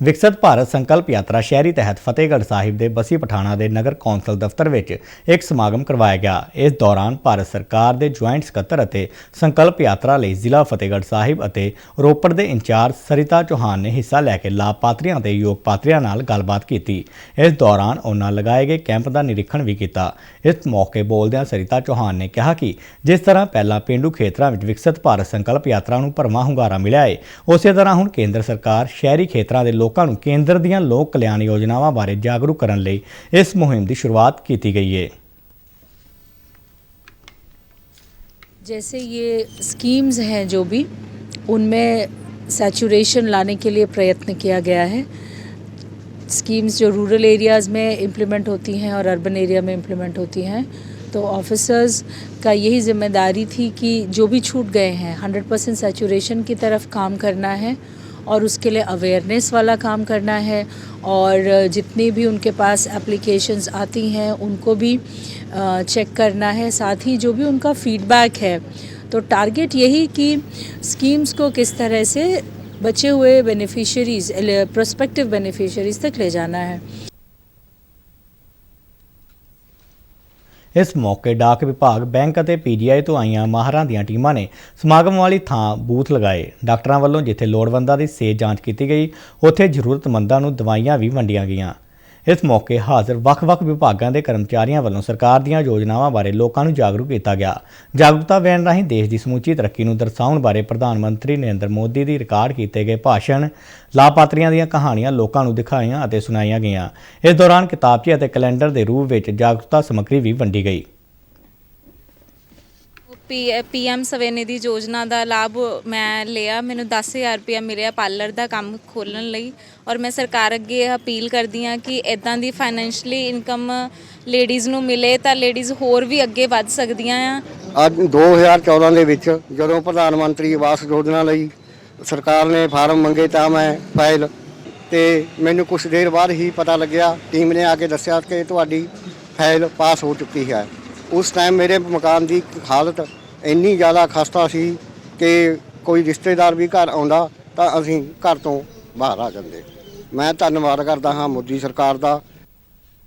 ਵਿਕਸਤ ਭਾਰਤ ਸੰਕਲਪ ਯਾਤਰਾ ਸ਼ਹਿਰੀ ਤਹਿਤ ਫਤਿਹਗੜ੍ਹ ਸਾਹਿਬ ਦੇ ਬਸੀ ਪਠਾਣਾ ਦੇ ਨਗਰ ਕੌਂਸਲ ਦਫ਼ਤਰ ਵਿੱਚ ਇੱਕ ਸਮਾਗਮ ਕਰਵਾਇਆ ਗਿਆ। ਇਸ ਦੌਰਾਨ ਭਾਰਤ ਸਰਕਾਰ ਦੇ ਜੁਆਇੰਟ ਸਕੱਤਰ ਅਤੇ ਸੰਕਲਪ ਯਾਤਰਾ ਲਈ ਜ਼ਿਲ੍ਹਾ ਫਤਿਹਗੜ੍ਹ ਸਾਹਿਬ ਅਤੇ ਰੋਪੜ ਦੇ ਇੰਚਾਰਜ ਸਰਿਤਾ ਚੌਹਾਨ ਨੇ ਹਿੱਸਾ ਲੈ ਕੇ ਲਾਭਪਾਤਰੀਆਂ ਅਤੇ ਯੋਗ ਪਾਤਰੀਆਂ ਨਾਲ ਗੱਲਬਾਤ ਕੀਤੀ। ਇਸ ਦੌਰਾਨ ਉਹਨਾਂ ਲਗਾਏ ਗਏ ਕੈਂਪ ਦਾ ਨਿਰੀਖਣ ਵੀ ਕੀਤਾ। ਇਸ ਮੌਕੇ ਬੋਲਦਿਆਂ ਸਰਿਤਾ ਚੌਹਾਨ ਨੇ ਕਿਹਾ ਕਿ ਜਿਸ ਤਰ੍ਹਾਂ ਪਹਿਲਾਂ ਪਿੰਡੂ ਖੇਤਰਾਂ ਵਿੱਚ ਵਿਕਸਿਤ ਭਾਰਤ ਸੰਕਲਪ ਯਾਤਰਾ ਨੂੰ ਭਰਵਾਂ ਹੁੰਗਾਰਾ ਮਿਲਿਆ ਹੈ ਉਸੇ ਤਰ੍ਹਾਂ ਹੁਣ ਕੇਂਦਰ ਸਰਕਾਰ ਸ਼ਹਿਰੀ ਖੇਤਰਾਂ ਦੇ ਲੋਕਾਂ ਨੂੰ ਕੇਂਦਰ ਦੀਆਂ ਲੋਕ ਕਲਿਆਣ ਯੋਜਨਾਵਾਂ ਬਾਰੇ ਜਾਗਰੂਕ ਕਰਨ ਲਈ ਇਸ ਮੁਹਿੰਮ ਦੀ ਸ਼ੁਰੂਆਤ ਕੀਤੀ ਗਈ ਹੈ जैसे ये स्कीम्स हैं जो भी उनमें सैचुरेशन लाने के लिए प्रयत्न किया गया है स्कीम्स जो रूरल एरियाज़ में इम्प्लीमेंट होती हैं और अर्बन एरिया में इम्प्लीमेंट होती हैं तो ऑफिसर्स का यही जिम्मेदारी थी कि जो भी छूट गए हैं 100 परसेंट सेचुरेशन की तरफ काम करना है और उसके लिए अवेयरनेस वाला काम करना है। और जितनी भी उनके पास एप्लीकेशंस आती हैं, उनको भी चेक करना है। साथ ही जो भी उनका फीडबैक है तो टारगेट यही कि स्कीम्स को किस तरह से बचे हुए बेनिफिशरीज़ प्रोस्पेक्टिव बेनिफिशरीज़ तक ले जाना है। ਇਸ ਮੌਕੇ ਡਾਕ ਵਿਭਾਗ, ਬੈਂਕ ਅਤੇ ਪੀਜੀਆਈ ਤੋਂ ਆਈਆਂ ਮਾਹਰਾਂ ਦੀਆਂ ਟੀਮਾਂ ਨੇ ਸਮਾਗਮ ਵਾਲੀ ਥਾਂ ਬੂਥ ਲਗਾਏ। ਡਾਕਟਰਾਂ ਵੱਲੋਂ ਜਿੱਥੇ ਲੋੜਵੰਦਾਂ ਦੀ ਸਿਹਤ ਜਾਂਚ ਕੀਤੀ ਗਈ, ਉੱਥੇ ਜ਼ਰੂਰਤਮੰਦਾਂ ਨੂੰ ਦਵਾਈਆਂ ਵੀ ਵੰਡੀਆਂ ਗਈਆਂ। ਇਸ ਮੌਕੇ ਹਾਜ਼ਰ ਵੱਖ-ਵੱਖ ਵਿਭਾਗਾਂ ਦੇ ਕਰਮਚਾਰੀਆਂ ਵੱਲੋਂ ਸਰਕਾਰ ਦੀਆਂ ਯੋਜਨਾਵਾਂ ਬਾਰੇ ਲੋਕਾਂ ਨੂੰ ਜਾਗਰੂਕ ਕੀਤਾ ਗਿਆ। ਜਾਗਰੂਕਤਾ ਵੈਨ ਰਾਹੀਂ ਦੇਸ਼ ਦੀ ਸਮੁੱਚੀ ਤਰੱਕੀ ਨੂੰ ਦਰਸਾਉਣ ਬਾਰੇ ਪ੍ਰਧਾਨ ਮੰਤਰੀ ਨਰਿੰਦਰ ਮੋਦੀ ਦੀ ਰਿਕਾਰਡ ਕੀਤੇ ਗਏ ਭਾਸ਼ਣ ਲਾਭਪਾਤਰੀਆਂ ਦੀਆਂ ਕਹਾਣੀਆਂ ਲੋਕਾਂ ਨੂੰ ਦਿਖਾਈਆਂ ਅਤੇ ਸੁਣਾਈਆਂ ਗਈਆਂ। ਇਸ ਦੌਰਾਨ ਕਿਤਾਬਚੇ ਅਤੇ ਕੈਲੰਡਰ ਦੇ ਰੂਪ ਵਿੱਚ ਜਾਗਰੂਕਤਾ ਸਮੱਗਰੀ ਵੀ ਵੰਡੀ ਗਈ। ਪੀਐਮ ਸਵੈਨਿਧੀ ਯੋਜਨਾ ਦਾ ਲਾਭ ਮੈਂ ਲਿਆ। ਮੈਨੂੰ 10000 ਰੁਪਇਆ ਮਿਲਿਆ ਪਾਰਲਰ ਦਾ ਕੰਮ ਖੋਲਣ ਲਈ ਔਰ ਮੈਂ ਸਰਕਾਰ ਅੱਗੇ ਅਪੀਲ ਕਰਦੀ ਹਾਂ ਕਿ ਇਦਾਂ ਦੀ ਫਾਈਨੈਂਸ਼ਲੀ ਇਨਕਮ ਲੇਡੀਜ਼ ਨੂੰ ਮਿਲੇ ਤਾਂ ਲੇਡੀਜ਼ ਹੋਰ ਵੀ ਅੱਗੇ ਵੱਧ ਸਕਦੀਆਂ ਆ। ਅੱਜ 2014 ਦੇ ਵਿੱਚ ਜਦੋਂ ਪ੍ਰਧਾਨ ਮੰਤਰੀ ਆਵਾਸ ਯੋਜਨਾ ਲਈ ਸਰਕਾਰ ਨੇ ਫਾਰਮ ਮੰਗੇ ਤਾਂ ਮੈਂ ਫਾਈਲ ਤੇ ਮੈਨੂੰ ਕੁਝ ਦੇਰ ਬਾਅਦ ਹੀ ਪਤਾ ਲੱਗਿਆ ਟੀਮ ਨੇ ਆ ਕੇ ਦੱਸਿਆ ਕਿ ਤੁਹਾਡੀ ਫਾਈਲ ਪਾਸ ਹੋ ਚੁੱਕੀ ਹੈ। ਉਸ ਟਾਈਮ ਮੇਰੇ ਮਕਾਨ ਦੀ ਹਾਲਤ ਇੰਨੀ ਜ਼ਿਆਦਾ ਖਸਤਾ ਸੀ ਕਿ ਕੋਈ ਰਿਸ਼ਤੇਦਾਰ ਵੀ ਘਰ ਆਉਂਦਾ ਤਾਂ ਅਸੀਂ ਘਰ ਤੋਂ ਬਾਹਰ ਆ ਜਾਂਦੇ। ਮੈਂ ਧੰਨਵਾਦ ਕਰਦਾ ਹਾਂ ਮੋਦੀ ਸਰਕਾਰ ਦਾ